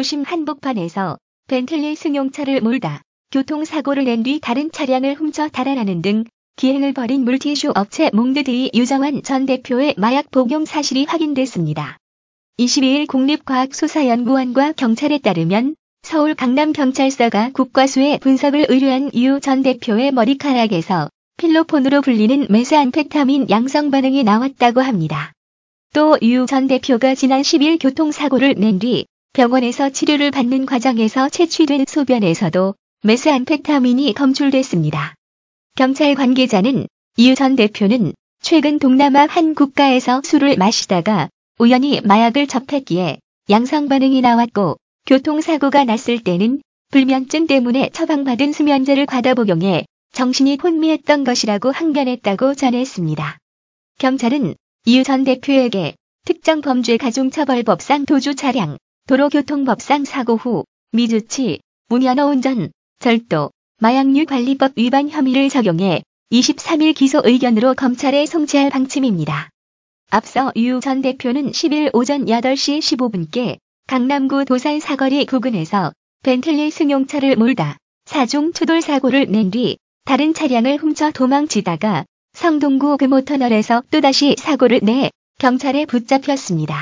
도심 한복판에서 벤틀리 승용차를 몰다 교통사고를 낸 뒤 다른 차량을 훔쳐 달아나는 등 기행을 벌인 물티슈 업체 몽드드의 유정환 전 대표의 마약 복용 사실이 확인됐습니다. 22일 국립과학수사연구원과 경찰에 따르면 서울 강남경찰서가 국과수의 분석을 의뢰한 유전 대표의 머리카락에서 필로폰으로 불리는 메스암페타민 양성 반응이 나왔다고 합니다. 또 유 전 대표가 지난 10일 교통사고를 낸 뒤 병원에서 치료를 받는 과정에서 채취된 소변에서도 메스암페타민이 검출됐습니다. 경찰 관계자는 유전 대표는 최근 동남아 한 국가에서 술을 마시다가 우연히 마약을 접했기에 양성 반응이 나왔고 교통사고가 났을 때는 불면증 때문에 처방받은 수면제를 과다 복용해 정신이 혼미했던 것이라고 항변했다고 전했습니다. 경찰은 이유 전 대표에게 특정 범죄 가중처벌법상 도주 차량, 도로교통법상 사고 후 미주치, 무면허 운전, 절도, 마약류 관리법 위반 혐의를 적용해 23일 기소 의견으로 검찰에 송치할 방침입니다. 앞서 유 전 대표는 10일 오전 8시 15분께 강남구 도산 사거리 부근에서 벤틀리 승용차를 몰다 사중 추돌 사고를 낸 뒤 다른 차량을 훔쳐 도망치다가 성동구 금호터널에서 또다시 사고를 내 경찰에 붙잡혔습니다.